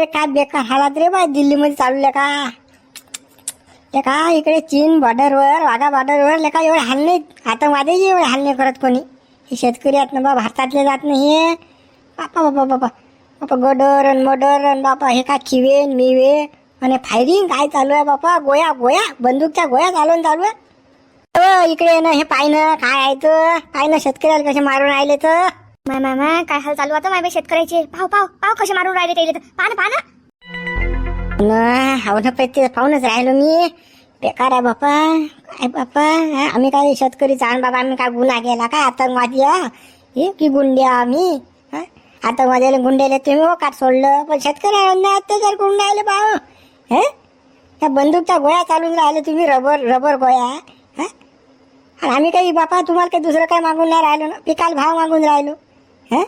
अरे काय बेकार हालात रे बाय दिल्लीमध्ये चालू का? ते इकडे चीन बॉर्डरवर वाघा बॉर्डरवर लेका एवढे हल्ले नाहीत? आतंकवादी एवढे हल्ले करत कोणी. हे शेतकरी आहेत ना बा भारतातले जात नाही हे. बापा बापा बापा. बापा गडर आणि मडर आणि बापा हे का खिवे मिवे आणि फायरिंग काय चालू आहे बापा? गोया गोया बंदूकच्या गोया चालून चालू आहे. इकडे ना हे पाहिनं काय आहे तर पाहिनं ना शेतकऱ्याला कसे मारून राहिले तर माय माय माय काय हाल चालू आता माय शेतकऱ्याचे? पाव पाव पाव कसे मारून राहिले ते पान पान ना ना हाव ना ते पाहूनच राहिलो मी. बेकार आहे बापा. काय बापा? आम्ही काय शेतकरी जाण बाबा आम्ही काय गुन्हा केला काय? आतंकवादी हे? की गुंडे आम्ही? हा? आतंकवाद्याला गुंड्याला तुम्ही हो काट सोडलं? पण शेतकऱ्यांना अत्याचार करून राहिले भाऊ. हे? त्या बंदूकच्या गोळ्या चालून राहिले तुम्ही रबर रबर गोळ्या. हा? आणि आम्ही काही बापा तुम्हाला काही दुसरं काय मागून नाही राहिलो ना? पिकाला भाव मागून राहिलो. हा?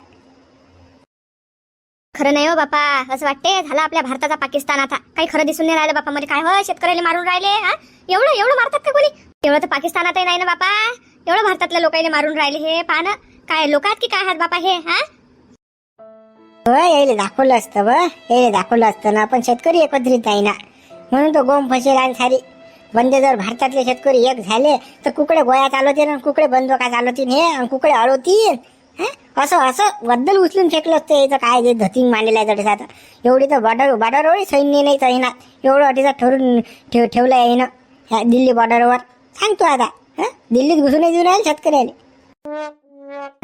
खरं नाही हो बापा. असं वाटते झाला आपल्या भारताचा पाकिस्तान आता. काही खरं दिसून नाही राहिलं बापा मध्ये. काय हो शेतकऱ्याला मारून राहिले हा? एवढं एवढं मारतात का कोणी? एवढं तर पाकिस्तानातही नाही ना बापा. एवढं भारतातल्या लोकांना मारून राहिले हे पहा ना काय लोक आहेत की काय आहेत बापा हे हा? हो यायला दाखवलं असतं व यायला दाखवलं असतं ना. पण शेतकरी एकत्रित आहे ना. म्हणून तो गोम फसेल आणि सारी. बंदे जर भारतातले शेतकरी एक झाले तर कुकडे गोया चालवतील आणि कुकडे बंदुका चालवतील हे आणि कुकडे अडवतील? हं? असं असं? बद्दल उचलून फेकलं असतं याचं काय जे धतिंग मांडलेलं आहे तडीस आता. एवढी तर बॉर्डर बॉर्डरवर सैन्य नाही तर ना एवढं अटीचा ठरून ठेव ठेवलं आहे ना ह्या दिल्ली बॉर्डरवर सांगतो आता हं? दिल्लीत घुसून देऊन राहील शेतकऱ्याला.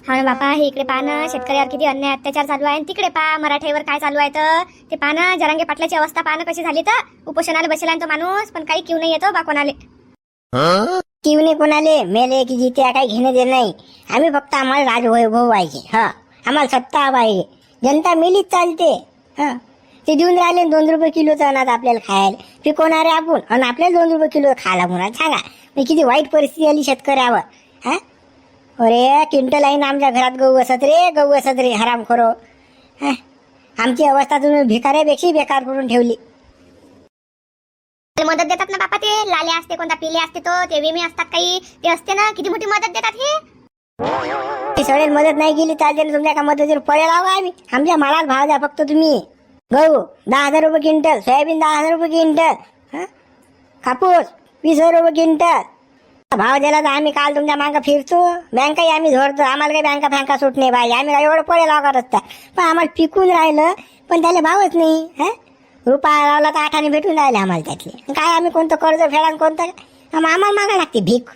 हा ना बापा हे इकडे पहा ना शेतकऱ्यावर किती अन्याय अत्याचार चालू आहे. आणि तिकडे पहा मराठीवर काय चालू आहे तर. ते पहा ना जरांगे पाटलाची अवस्था पहा ना कशी झाली तर. उपोषणाला बसला तो माणूस पण काही किव नाही येतो बा कोणाले. किवने कोणाले मेले की जिते काही घेणं देणं नाही. आम्ही फक्त आम्हाला राजवैभव पाहिजे हा. आम्हाला सत्ता पाहिजे जनता मेलीच चालते. हा. ते देऊन राहिले दोन रुपये किलोचं अनाज आपल्याला खायला. पिकवणारे आपण. आणि आपल्याला दोन रुपये किलो खायला म्हणा सांगा. मी किती वाईट परिस्थिती आली शेतकऱ्यावर. हा. अरे क्विंटल आहे ना आमच्या घरात गहू असत रे गहू असत रे हराम खरो हा. आमची अवस्था तुम्ही भिकाऱ्यापेक्षाही बेकार करून ठेवली. मदत देतात ना बापा ते? लाले असते कोणता पिले असते तो ते विमे असतात काही. ते असते ना किती मोठी मदत देतात हे? ती सगळ्यात मदत नाही केली चालते ना तुमच्या का मदतीवर पळे लावा आम्ही. आमच्या मालाला भाव द्या फक्त तुम्ही. गहू दहा हजार रुपये क्विंटल. सोयाबीन दहा हजार रुपये क्विंटल. कापूस वीस हजार रुपये क्विंटल. भाव दिला तर आम्ही काल तुमच्या मागं फिरतो. बँकाही आम्ही धरतो. आम्हाला काही बँका फँका सुट नाही पाहिजे आम्ही काय एवढं पळे लावत असता. पण आम्हाला पिकून राहिलं पण त्याला भावच नाही. हा? रुपया लावला तर आठाने भेटून राहिले आम्हाला त्यातले. काय आम्ही कोणतं कर्ज फेडा कोणतं आम्हाला मागा लागते भीक.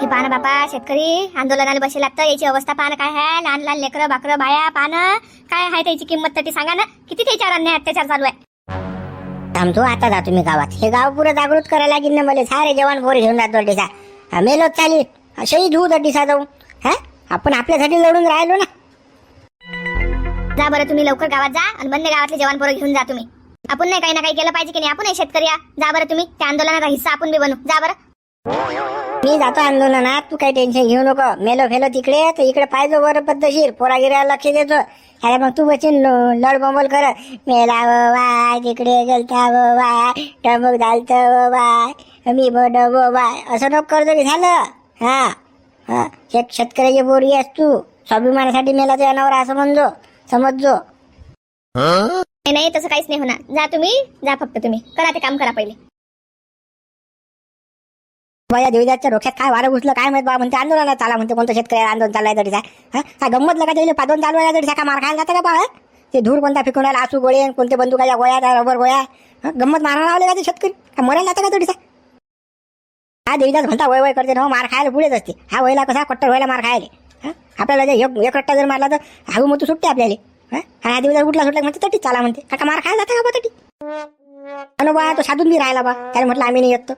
हे पान बापा शेतकरी आंदोलनाला बसे लागतं. याची अवस्था पान काय आहे. लहान लहान लेकरं बाकरं बाया पान काय आहे त्याची किंमत तर ती सांगा ना. किती त्याच्यावर अन्याय अत्याचार चालू आहे? थांबतो आता जा तुम्ही गावात. हे गाव पुरं जागृत करायला लागेल ना मला. सारे जवान पोरे घेऊन जातो डिसा मेलोच चालेल शहीद होऊ अड्डीसा जाऊ हा? आपण आपल्यासाठी लढून राहिलो ना. जा बरं तुम्ही लवकर गावात जा आणि बंद गावातले जवान पोरं घेऊन जा तुम्ही. आपण नाही काही ना काही केलं पाहिजे की नाही? आपण नाही शेतकरी या जा बरं तुम्ही. त्या आंदोलनाचा हिस्सा आपण बी बनू. जा बरं. मी जातो आंदोलनात. तू काही टेन्शन घेऊ नको. मेलो फेलो तिकडे तर इकडे पाहिजे बरं पद्धतशीर. पोरागिऱ्याला लक्ष देतो. अरे मग तू बसून लडबंबल बंबल कर. मेला बाय वाय तिकडे गेलता व वाय टमक झालत बाय वाय मी बड व वाय. असं नको कर्ज की झालं. हा. हा. शेत शेतकऱ्याची बोरी आहेस तू. स्वाभिमानासाठी मेला तुझ्या नवरा असं म्हणजो समजजो. नाही नाही तसं काहीच नाही होणार. जा तुम्ही जा फक्त तुम्ही. करा ते काम करा पहिले. माझ्या देवीदाच्या डोक्यात काय वारं घुसलं काय माहीत बा म्हणते आंदोलनात चाला म्हणते कोणतं शेतकरी आंदोलन चाललाय तरी हा? काय गंमत लगा त्याला पादोन चालू आहे तरी का मार खायला जातं का बा हं? ते धूर कोणता फिकून राहिला आसू गोळे कोणते बंदुकाच्या गोळ्या त्या रबर गोळ्या. हं? गंमत मारायला लावले का ते शेतकरी? काय मरायला जातं का तरीसा हा देवीदास म्हणता वय वय करते ना हो, मार खायला पुढेच असते. हा वयला कसा कट्टर व्हायला मार खायले. हं? आपल्याला जर एक एक रट्टा जर मारला तर हागू मग तू सुटते आपल्याला. आधी आणि हा उठला सुटला म्हणते तटीच चाला म्हणते. काका मार खायला जाता का बा तटी. अनु बा तो साधून बी राहिला बा. त्याला म्हटलं आम्ही नाही येत तो.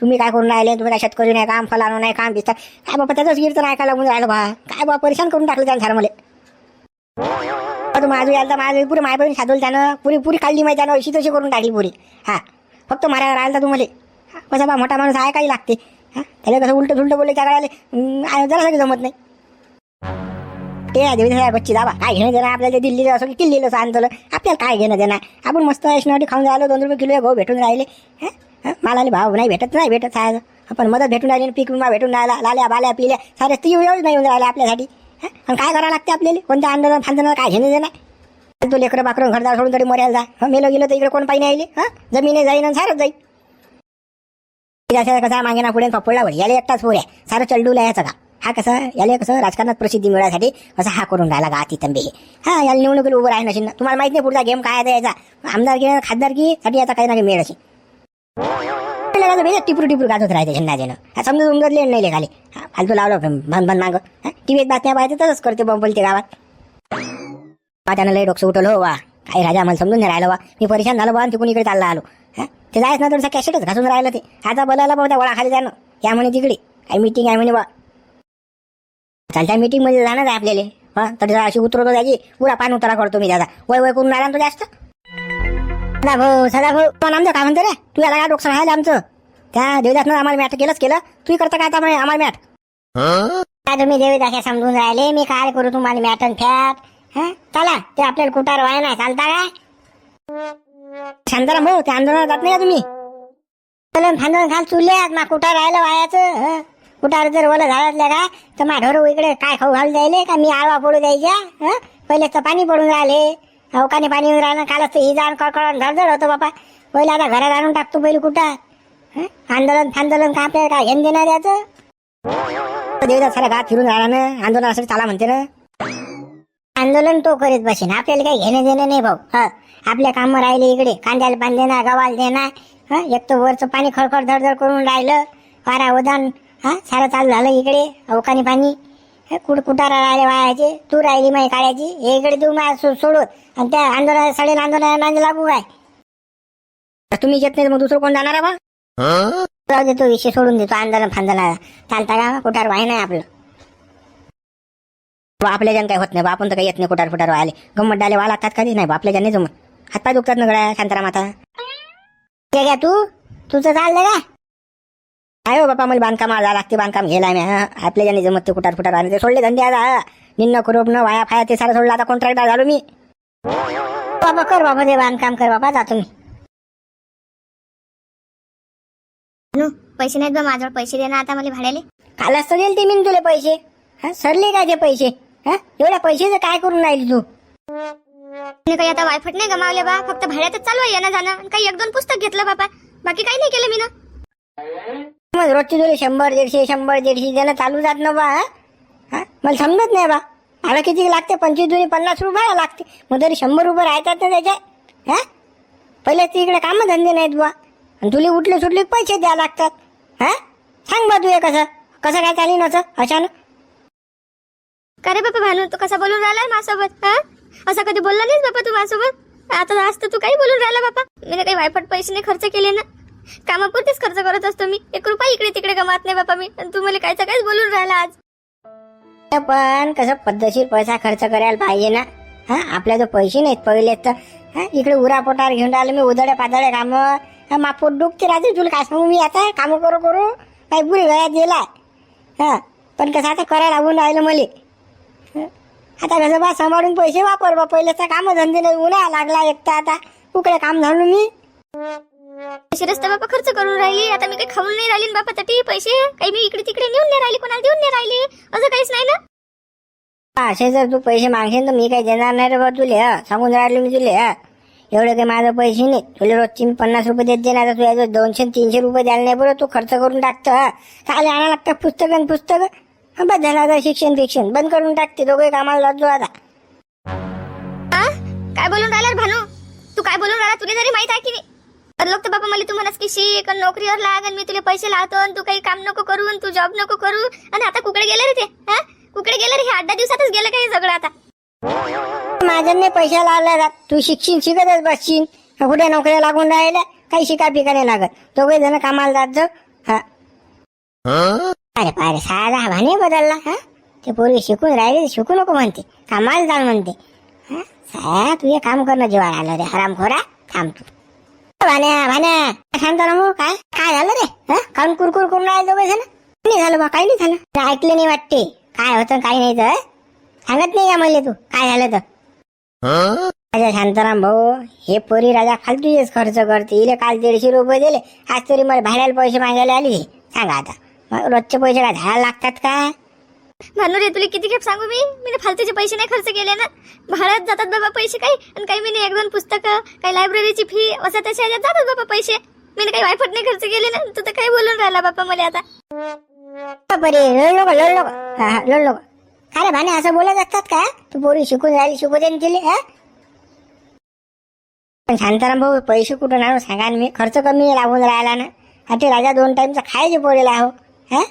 तुम्ही काय करून राहिले? तुम्ही काय शेतकरी नाही काम फलानो नाही काम दिसतात काय बाबा त्याचंच कीर्तन ऐकायला लागून राहिलं बा. काय बा परेशान करून टाकलं त्यानं झालं मला. तू माझू यायला माझं पुरी माय बहीण साधवलं त्यानं पुरी पुरी काढली माहिती त्यानं अशी तशी करून टाकली पुरी. हा? फक्त मारायला राहिला तर तुम्हाला कसा बा मोठा माणूस आहे काही लागते. हा? त्याला कसं उलट उलट बोलले त्या काळाला जरा सगळं जमत नाही. ते आहे देवी साहेब बच्ची काय घेणं देणं आपल्याला? दिल्ली दिल्लीला की किल्लीला सांगतलं आपल्याला काय घेणं देणं आपण मस्त ऐशनावटी खाऊन राहिलो दोन रुपये किलो भाऊ भेटून राहिले. हं? मालाले भाव नाही भेटत नाही भेटत आहे आपण मदत भेटून राहिली पीक विमा भेटून राहिला. लाल्या बाल्या पिल्या. सारे ती एवढं नाही येऊन राहिले आपल्यासाठी. आणि काय करावं लागते आपल्याला? कोणत्या आंदोलन फांदोलन काय घेणं देणं तू लेकरं बाकरून घरदार सोडून तरी मर्याला जा. हं, मेलो गेलो तर इकडे कोण पाहिजे आले हा? जमिनी जाईन आणि सारच जाईल त्याच्या कसा मागे ना पुढे पप्पडला वळ याला एकटाच पोर आहे सारं चलडूला आहे का? हा कसं याला कसं राजकारणात प्रसिद्धी मिळण्यासाठी असं हा करून राहिला गा तितंबे हे. हा याला निवडणुकीला उभं राहील नशील तुम्हाला माहीत नाही पुढचा गेम काय आहे याचा. आमदारकी खासदारकी साठी याचा काही ना काही मिळेल असेल टिपरू टिपरू गाजत राहते झेंडा देणं हा समजा उमजले नाही ले खाली. फालतू लावलं भन भन माग. टीव्हीत बातम्या पाहिजे तसंच करते बोलते गावात. बा त्यानं लय डोकं उठवलं हो वा काही राजा मला समजून नाही राहिलं वा मी परेशान झालो बा तिकून तिकडून इकडे चालला आलो. हा ते जायच ना थोडंसं कॅसेटच घासून राहिलं ते. आता बोलायला बघा वळा खाली जाणं या म्हणे तिकडे. काही मीटिंग आहे म्हणे बा. चालत्या मीटिंगमध्ये जाणार आहे आपल्याला. हा? तर जरा अशी उतरवतो त्याची पुरा पान उतारा करतो मी दादा. वय वय करून राहिला तो जास्त? सदा भाऊ सदा भाऊ पण आमचं काय म्हणतो रे? तू याला काय नुकसान राहिलं आमचं? त्या देवदासनं आम्हाला मॅट केलंच केलं? तू करता काय त्यामुळे म्हणे आम्हाला मॅट काय तुम्ही देवदास समजून राहिले? मी काय करू तुम्हाला मॅटन फॅट हा? चला ते आपल्याला कुटार व्हाय नाही. चालता काय? शांताराम भाऊ ते आंदोलनात जात नाही का तुम्ही? चलन फांदून घाल चुल्यात मा कुटार राहिलं वायाचं? कुठं जर ओलं झालं का तर मा ढोर इकडे काय खाऊ घालू द्यायले का? मी आळवा पडू द्यायच्या हं? तर पाणी पडून राहिले. अवकाने पाणी येऊन राहिलं कालच तर ही जाण कडकड धडधड होतं बापा. पहिले आता घरात आणून टाकतो पहिले कुठं? आंदोलन फांदोलन का आपल्याला काय घेऊन देणार याचं देवदास सारा गात फिरून राहिला ना आंदोलनासाठी चाला म्हणते ना. आंदोलन तो करीत बसेन आपल्याला काही घेणं देणं नाही भाऊ. हा? आपल्या काम राहिले इकडे कांद्याला पाणी देणार गव्हाला देणार. एक तर वरचं पाणी खळखळ धडधड करून राहिलं. वारा उदान हा? सारं चालू झालं इकडे अवकानी पाणी. कुठ कुटारा राहिले वायाचे तू राहिली माही काढायची हे इकडे तू माझ्या सो- सोडून. आणि त्या आंदोलन सडेल आंदोलनाला नांदी लागू काय तुम्ही येत नाही मग दुसरं कोण जाणार बा? जाऊ दे तो विषय सोडून देतो. आंदोलन फांदोलन चालता का? कुठार वाय नाही आपलं. आपल्या जण काही होत नाही बा. आपण तर काही येत नाही कुठार फुटार व्हायला. गंमत डाले वा लागतात कधी? नाही बा आपल्या जण नाही जमत. हातपाय दुखतात ना गळ्या शांताराम आता ते घ्या तू. तुझं चाललं का? आहे हो बापा मला बांधकाम आला लागते बांधकाम घ्यायला मी हा. आपल्या ज्यांनी जमत ते कुठार फुटार आणि ते सोडले धंदे आता निन्न न वाया फाया ते सारं सोडलं आता कॉन्ट्रॅक्टर झालो मी. बाबा कर बाबा ते बांधकाम कर बाबा जा तुम्ही नु पैसे नाहीत बा माझ्यावर पैसे दे ना आता मला भाड्याले. तर दिले ते मी तुला पैसे. हा सरले काय ते पैसे? हा एवढ्या पैशाचं काय करून राहिली तू? मी काही आता वायफट नाही गमावले बा फक्त भाड्यातच चालू आहे येणं जाणं आणि काही एक दोन पुस्तक घेतलं बाबा बाकी काही नाही केलं मी ना. मग रोजची तुला शंभर दीडशे शंभर दीडशे जण चालू जात ना बा हा? मला समजत नाही बा. मला किती लागते? पंचवीस दोन्ही पन्नास रुपये लागते. मग तरी शंभर रुपये राहतात ना त्याच्या हा? पहिले तिकडे कामं धंदे नाहीत बा आणि तुला उठले सुटले पैसे द्या लागतात हा? सांग बा तू हे कसं कसं काय चालेल असं अचानक. का रे बापा भानू तू कसा बोलून राहिला माझ्यासोबत हा? असं कधी बोलला नाहीस बापा तू माझ्यासोबत? आता आज तू काही बोलून राहिला बापा. मी काही वायफट पैसे नाही खर्च केले ना. कामापुरतीच खर्च करत असतो मी. एक रुपया इकडे तिकडे कमात नाही बापा मी. तू मला कायचं काहीच बोलून राहिला आज. पण कसं पद्धतशीर पैसा खर्च करायला पाहिजे ना? हा आपल्या जो पैसे नाहीत पहिले तर. हा इकडे उरापोटार घेऊन राहिलो मी उदड्या पादड्या काम. मापोट डुबते राहते तुला काय सांगू मी आता? काम करू करू. काही बुरी वेळात गेलाय. हा पण कसं आता करायला लागून राहिलं मले. आता कसं बा सांभाळून पैसे वापर बा. पहिलेचा काम धंदे नाही उन्हा लागला एक तर आता. उकडे काम झालो मी. पैसे रस्ते बापा खर्च करून राहिली. आता मी काही खाऊन नाही राहिली ना बापा तटी पैसे. काही मी इकडे तिकडे नेऊन नाही राहिली कोणाला देऊन नाही राहिली. असं काहीच नाही ना? असे जर तू पैसे मागशील तर मी काही देणार नाही रे बा तुले हा. सांगून राहिलो मी तुले हा. एवढे काही माझं पैसे नाही तुला रोजची मी पन्नास रुपये देत देणार तर तुझ्या दोनशे तीनशे रुपये द्यायला नाही बरं तू खर्च करून टाकतो हा. काय आणा लागतं? पुस्तक आणि पुस्तक? हा बस झालं आता शिक्षण फिक्षण बंद करून टाकते दोघे कामाला जातो आता? काय बोलून राहिला भानू? तू काय बोलून राहिला? तुला जरी माहीत आहे की नाही? तर लोक तर बाबा मला तू म्हणस की शिक आणि नोकरीवर लाग आणि मी तुला पैसे लावतो आणि तू काही काम नको करू आणि तू जॉब नको करू. आणि आता कुकडे गेले रे ते हा? कुकडे गेले रे हे? आठ दहा दिवसातच गेलं काय हे सगळं आता? माझ्याने पैसा लावला जात तू शिक्षण शिकतच बसशील. कुठे नोकऱ्या लागून राहिल्या? काही शिका पिका नाही लागत. दोघे जण कामाला जात जाऊ. हा. अरे पारे साधा भाने बदलला हा? ते पोरगी शिकून राहिले शिकू नको म्हणते. कामाला जाण म्हणते. हा? साया तू हे काम करणं जेव्हा आलं रे. हराम खोरा थांब तू. भाण्या भाण्या शांत रमू काय? काय झालं रे? काऊन कुरकुर करून राहिले दोघे जण? नाही झालं बा? काही नाही झालं. ऐकलं नाही वाटते. काय होतं काही नाही तर सांगत नाही का म्हणले तू? काय झालं तर? राजा शांताराम भाऊ हे पोरी राजा फालतूच खर्च करते. इले काल दीडशे रुपये दिले. आज तरी मला भाड्याला पैसे मागायला आली. सांगा आता. रोजचे पैसे काय झाडायला लागतात का? भानू रे तुला किती खेप सांगू मी? मी फालतूचे पैसे नाही खर्च केले ना. भाड्यात जातात बाबा पैसे काही. आणि काही मी एक दोन पुस्तकं काही लायब्ररीची फी असं तशा ह्याच्यात जातात बाबा पैसे. मी काही वायफट नाही खर्च केले ना. तू तर काही बोलून राहिला बापा मला आता. बरे लढ नको लढ नको हा अरे भाने असं बोलत असतात का? तू पोरी शिकून राहिली शिकू दे तिले हा? पण शांताराम भाऊ पैसे कुठून आणू हो? सांगा मी. खर्च कमी लागून राहिला ना. आता राजा दोन टाइमचं खायचे पोरीला हो हा?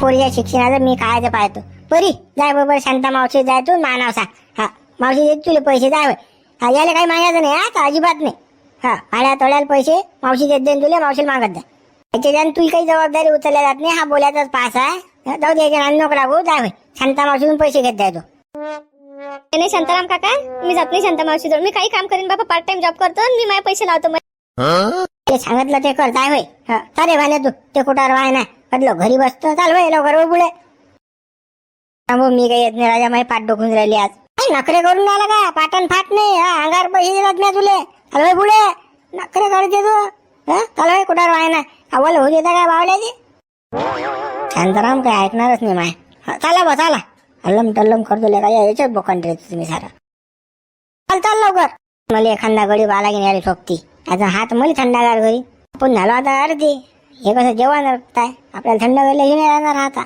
पोरीच्या शिक्षणाचं मी खायचं पाहतो परी जाय बरोबर शांता मावशी जाय तू मानाव सांग हा मावशी देत तुले पैसे जाय होय. हा याला काही मागायचं नाही हा का अजिबात नाही. हा भाड्या तोड्याला पैसे मावशी देत देईन तुले मावशीला मागत जा. त्याच्यानं तुला काही जबाबदारी उचलल्या जात नाही हा बोलायचाच पास आहे. जाऊ दे याच्या नको लागू जाय होय. शांता मावशीतून पैसे घेत जाय तो. नाही, नाही शांताराम काका मी जात नाही शांता मावशी जवळ मी काही काम करीन बाबा पार्ट टाइम जॉब करतो मी माझे पैसे लावतो. मग ते सांगितलं ते कर जाय होय. हा चाले भाने तू ते कुठार वाय ना म्हटलं घरी बसतो. चालवाय लवकर हो पुढे. थांबू मी काही येत नाही राजा माझी पाठ डोकून राहिली आज. काही नखरे करून आला का पाटण फाट नाही. हा अंगार पैसे दिलात नाही तुले. चाल होय पुढे. नखरे करते तू. हा? चाल कुठार वाय ना? अव्वल होऊ देता काय बावल्याची शांताराम काय ऐकणारच नाही माय. चाला चला बा चाला. हल्लम टल्लम करतो का याच्यात बोकांड रे तुम्ही सारा. चाल चाल लवकर. मला एखादा गडी बाला घेण्याची सोबती? आता हात मला थंडागार घरी आपण झालो आता अर्धी हे कसं जेवण काय? आपल्याला थंड घरला घेऊन राहणार आता.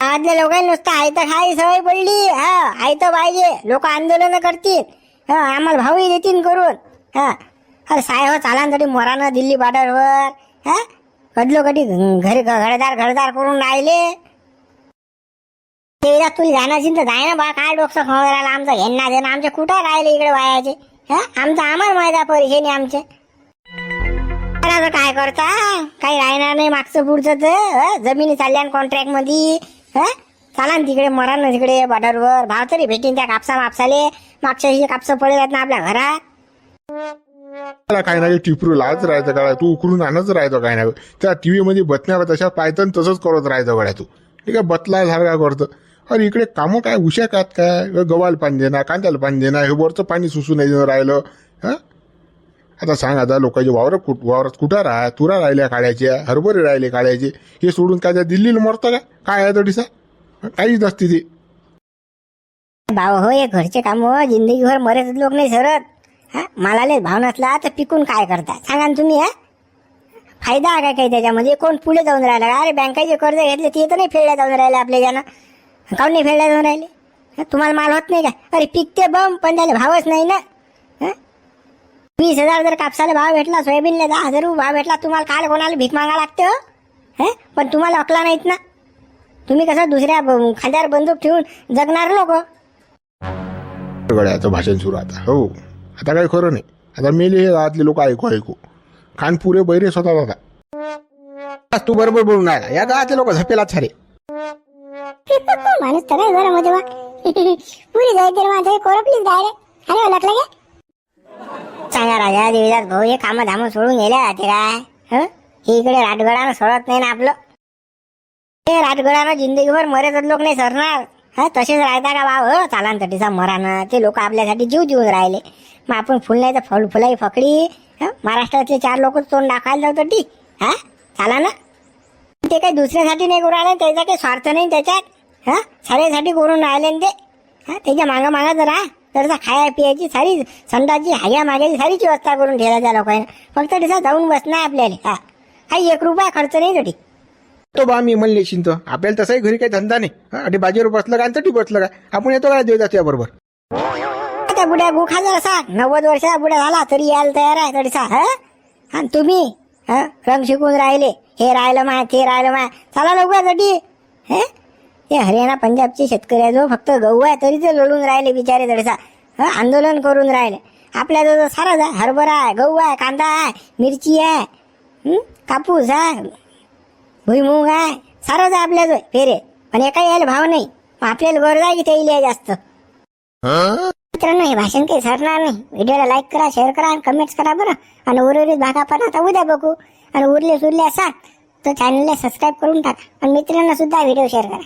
आजल्या लोकांनी नुसतं आयत खाय सवय पडली. हा आयत पाहिजे. लोक आंदोलन करतील. हा आम्हाला भाऊही देतील करून. हा. अरे साय हो तरी मोरानं दिल्ली बॉर्डरवर. हा? कधलो कधी घरी घरदार घरदार करून राहिले. ते तुला जाण्याची तर जाय ना बा. काय डोकसं खाऊ राहिला? आमचं घेणं देणं. आमचे कुठं राहिले इकडे वायाचे? हा? आमचं आम्हाला माहिती आहे आमचे. आता काय करता? काही राहणार नाही मागचं पुढचं तर जमिनी चालल्या कॉन्ट्रॅक्टमध्ये चालान ना तिकडे मरा ना तिकडे बॉर्डरवर भाव तरी भेटीन त्या कापसा मापसाले. मागच्या कापसा कापसं पडले ना आपल्या घरात. मला काय नाही टिपरू लाच राहायचं का तू उकरून आणच राहायचं काय नाही. त्या टीव्ही मध्ये बतण्या तशा पायतन तसंच करत राहायचं गड्या तू. ठीक आहे बतला झाला करतं. अरे इकडे कामं काय उशा कात काय? गव्हाला पाणी देणार कांद्याला पाणी देणार हे वरचं पाणी सुसून नाही राहिलं. हा? आता सांग आता लोकांचे वावरात कुठ वावरात कुठं राहा तुरा राहिल्या काढायच्या हरभरे राहिले काढायचे हे सोडून काय त्या दिल्लीला मरतं का? काय आहे तडीसा काहीच नसते ते. भाऊ हो हे घरचे काम हो, जिंदगीभर मरेच लोक नाही सरत. हा मालाले भाव नसला तर पिकून काय करता? सांगा ना तुम्ही हा. फायदा आहे काय काही त्याच्यामध्ये? कोण पुढे जाऊन राहिला का? अरे बँकेचे कर्ज घेतले ते तर नाही फेडल्या जाऊन राहिले आपल्या ज्यानं. काऊन नाही फेडल्या जाऊन राहिले? तुम्हाला माल होत नाही का? अरे पिकते बम पण त्याला भावच नाही ना. वीस हजार जर कापसाला भाव भेटला सोयाबीनला दहा हजार भाव भेटला तुम्हाला काल कोणाला भीक मागा लागते? हो? पण तुम्हाला अकला नाहीत ना. तुम्ही कसं दुसऱ्या खांद्यावर बंदूक ठेवून जगणार लोक? गड्याचं भाषण सुरू आता. हो. आता काही खरं नाही. आता मेले हे गावातले लोक ऐकू ऐकू. कानपुरे बैरे स्वतः आता तू बरोबर बोलून राहिला. या गावातले लोक झपेला सारे. माणूस तर पुरी जायचे माझं. कोरपलीच रे अरे ओळखलं का सांगा राजा देवीदास भाऊ हे कामं धामं सोडून गेल्या जाते काय हं? हे इकडे राजगडानं सोडत नाही ना आपलं? हे राजगडानं जिंदगीभर मरेच लोक नाही सरणार. हा? तसेच राहता का भाव हो? चालान मरानं ते लोक आपल्यासाठी जीव देऊन राहिले. मग आपण फुल नाही तर फळ फुलाई फकडी हं? महाराष्ट्रातले चार लोक तोंड दाखवायला जाऊ तटी हा? चाला ना. ते काही दुसऱ्यासाठी नाही करून राहिले त्याचा काही स्वार्थ नाही त्याच्यात. हा? साऱ्यासाठी करून राहिले ना ते. हा? त्याच्या मागं मागं जरा. जरा खाया पियाची सारी संडाची हाग्या माग्याची सारीची व्यवस्था करून ठेवला त्या लोकांना. फक्त तिथं जाऊन बसणं आहे आपल्याला. हा. काही एक रुपया खर्च नाही तटी तो बा मी म्हणले शिंत आपल्याला तसाही घरी काही धंदा नाही. आणि बाजीवर बसलं का आणि तटी बसलं का आपण येतो का देऊ जातो बरोबर? त्या बुड्या गुखा जर असा नव्वद वर्षाचा बुड्या झाला तरी यायला तयार आहे तरी सा हा? आणि तुम्ही हा रंग शिकून राहिले. हे राहिलं माय ते राहिलं माय. चला लवकर तटी हे? हे हरियाणा पंजाबचे शेतकरी जो हो, फक्त गहू आहे तरी ते लढून राहिले बिचारे तडसा हा आंदोलन करून राहिले. आपल्याजवळ सारंच आहे हरभरा आहे गहू आहे कांदा आहे मिरची आहे कापूस आहे भुईमुग आहे सारंच आहे आपल्याजवळ फेरे. पण एका यायला भाव नाही. आपल्याला गरज आहे की ते येईल जास्त. मित्रांनो हे भाषण काही सरणार नाही. व्हिडिओला लाईक करा शेअर करा आणि कमेंट्स करा बरं. आणि उर्वरित भागा पण आता उद्या बघू. आणि उरले सुरले असा तर चॅनलला सबस्क्राईब करून टाका. आणि मित्रांना सुद्धा व्हिडिओ शेअर करा.